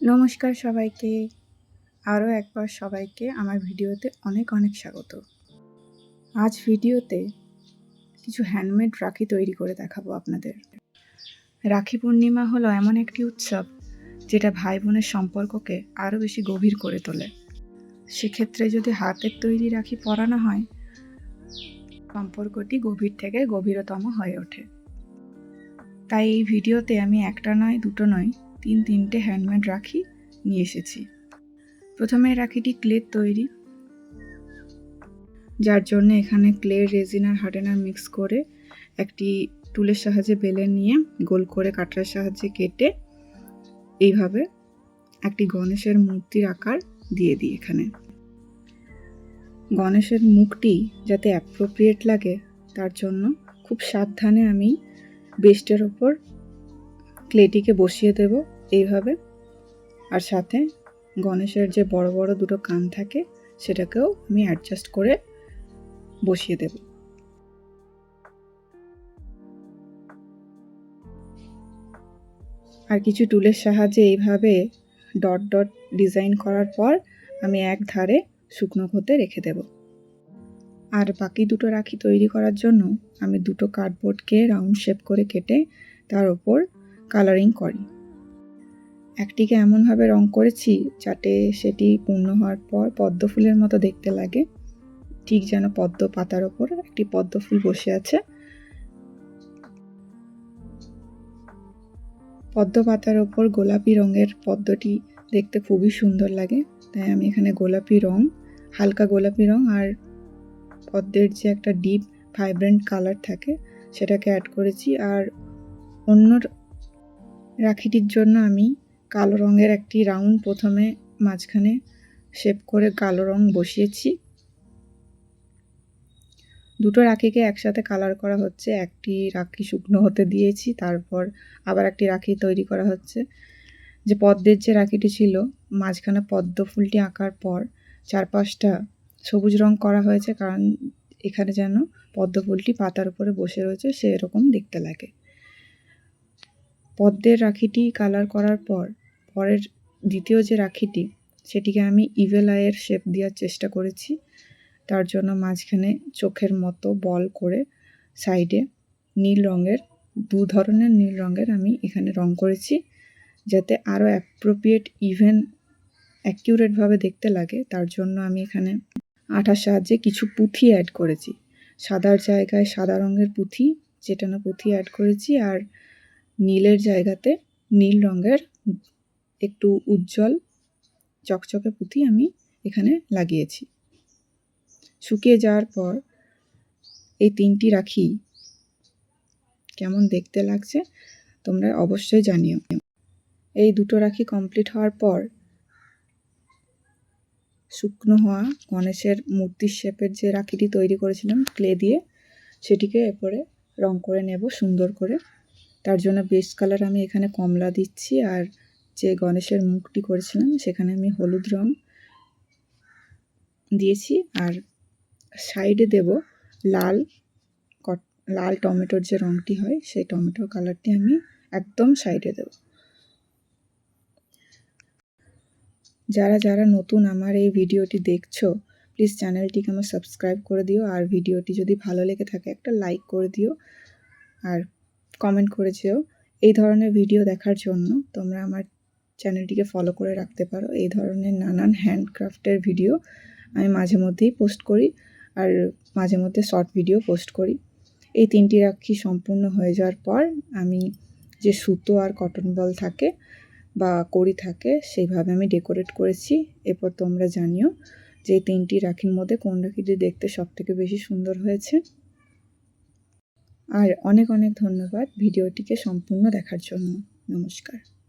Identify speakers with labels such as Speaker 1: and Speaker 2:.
Speaker 1: নমস্কার সবাইকে। আরও একবার সবাইকে আমার ভিডিওতে অনেক অনেক স্বাগত। আজ ভিডিওতে কিছু হ্যান্ডমেড রাখি তৈরি করে দেখাবো আপনাদের। রাখি পূর্ণিমা হলো এমন একটি উৎসব যেটা ভাই বোনের সম্পর্ককে আরও বেশি গভীর করে তোলে। সেক্ষেত্রে যদি হাতের তৈরি রাখি পরানো হয়, সম্পর্কটি গভীর থেকে গভীরতম হয়ে ওঠে। তাই এই ভিডিওতে আমি একটা নয়, দুটো নয় তিন তিনটে হ্যান্ডমেড রাখি নিয়ে এসেছি। প্রথমে রাখিটি ক্লের তৈরি। যার জন্য এখানে ক্লে রেজিন আর হার্ডেনার মিক্স করে একটি টুলের সাহায্যে বেলে নিয়ে গোল করে কাটার সাহায্যে কেটে এইভাবে একটি গণেশের মূর্তির আকার দিয়ে দিই এখানে। গণেশের মুখটি যাতে অ্যাপ্রোপ্রিয়েট লাগে, তার জন্য খুব সাবধানে আমি বেস্টের ওপর ক্লেটিকে বসিয়ে দেব এইভাবে। আর সাথে গণেশের যে বড় বড় দুটো কান থাকে, সেটাকেও আমি অ্যাডজাস্ট করে বসিয়ে দেব। আর কিছু টুলের সাহায্যে এইভাবে ডট ডট ডিজাইন করার পর আমি এক ধারে শুকনো হতে রেখে দেব। আর বাকি দুটো রাখি তৈরি করার জন্য আমি দুটো কার্ডবোর্ডকে রাউন্ড শেপ করে কেটে তার ওপর কালারিং করি। একটিকে এমনভাবে রং করেছি যাতে সেটি পূর্ণ হওয়ার পর পদ্ম ফুলের মতো দেখতে লাগে। ঠিক যেন পদ্ম পাতার ওপর একটি পদ্ম ফুল বসে আছে। পদ্ম পাতার ওপর গোলাপি রঙের পদ্মটি দেখতে খুবই সুন্দর লাগে। তাই আমি এখানে গোলাপি রং, হালকা গোলাপি রং আর পদ্মের যে একটা ডিপ ভাইব্রেন্ট কালার থাকে, সেটাকে অ্যাড করেছি। আর অন্য রাখিটির জন্য আমি কালো রঙের একটি রাউন্ড প্রথমে মাঝখানে শেপ করে কালো রং বসিয়েছি। দুটো রাখিকে একসাথে কালার করা হচ্ছে। একটি রাখি শুকনো হতে দিয়েছি, তারপর আবার একটি রাখি তৈরি করা হচ্ছে। যে পদ্মের যে রাখিটি ছিল, মাঝখানে পদ্ম ফুলটি আঁকার পর চারপাশটা সবুজ রং করা হয়েছে, কারণ এখানে যেন পদ্ম ফুলটি পাতার উপরে বসে রয়েছে, সেরকম দেখতে লাগে। পদ্মের রাখিটি কালার করার পর, পরের দ্বিতীয় যে রাখিটি, সেটিকে আমি ইভেল আয়ের শেপ দেওয়ার চেষ্টা করেছি। তার জন্য মাঝখানে চোখের মতো বল করে সাইডে নীল রঙের, দু ধরনের নীল রঙের আমি এখানে রং করেছি, যাতে আরও অ্যাপ্রোপ্রিয়েট ইভেন অ্যাকিউরেটভাবে দেখতে লাগে। তার জন্য আমি এখানে আঠার সাহায্যে কিছু পুঁথি অ্যাড করেছি। সাদার জায়গায় সাদা রঙের পুঁথি চেটানো পুঁথি অ্যাড করেছি, আর নীলের জায়গাতে নীল রঙের একটু উজ্জ্বল চকচকে পুঁথি আমি এখানে লাগিয়েছি। শুকিয়ে যাওয়ার পর এই তিনটি রাখি কেমন দেখতে লাগছে তোমরা অবশ্যই জানিও। এই দুটো রাখি কমপ্লিট হওয়ার পর শুকনো হওয়া গণেশের মূর্তির শেপের যে রাখিটি তৈরি করেছিলাম, ক্লে দিয়ে সেটিকে এরপরে রং করে নেব, সুন্দর করে। তার জন্য বেস্ট কালার আমি এখানে কমলা দিচ্ছি আর যে গণেশের মুখটি করেছিলাম সেখানে আমি হলুদ রং দিয়েছি আর সাইডে দেব লাল লাল টমেটোর যে রঙটি হয় সেই টমেটোর কালারটি আমি একদম সাইডে দেব। যারা যারা নতুন আমার এই ভিডিওটি দেখছ প্লিজ চ্যানেলটিকে আমার সাবস্ক্রাইব করে দিও আর ভিডিওটি যদি ভালো লেগে থাকে একটা লাইক করে দিও। আর কমেন্ট করে এই ধরনের ভিডিও দেখার জন্য তোমরা আমার চ্যানেলটিকে ফলো করে রাখতে পারো। এই ধরনের নানান হ্যান্ডক্রাফটের ভিডিও আমি মাঝে মধ্যেই পোস্ট করি আর মাঝে মধ্যে শর্ট ভিডিও পোস্ট করি। এই তিনটি রাখি সম্পূর্ণ হয়ে যাওয়ার পর আমি যে সুতো আর কটন বল থাকে বা কড়ি থাকে, সেইভাবে আমি ডেকোরেট করেছি। এরপর তোমরা জানিও যে তিনটি রাখির মধ্যে কোন রাখিটি দেখতে সবথেকে বেশি সুন্দর হয়েছে। আর অনেক অনেক ধন্যবাদ ভিডিওটিকে সম্পূর্ণ দেখার জন্য। নমস্কার।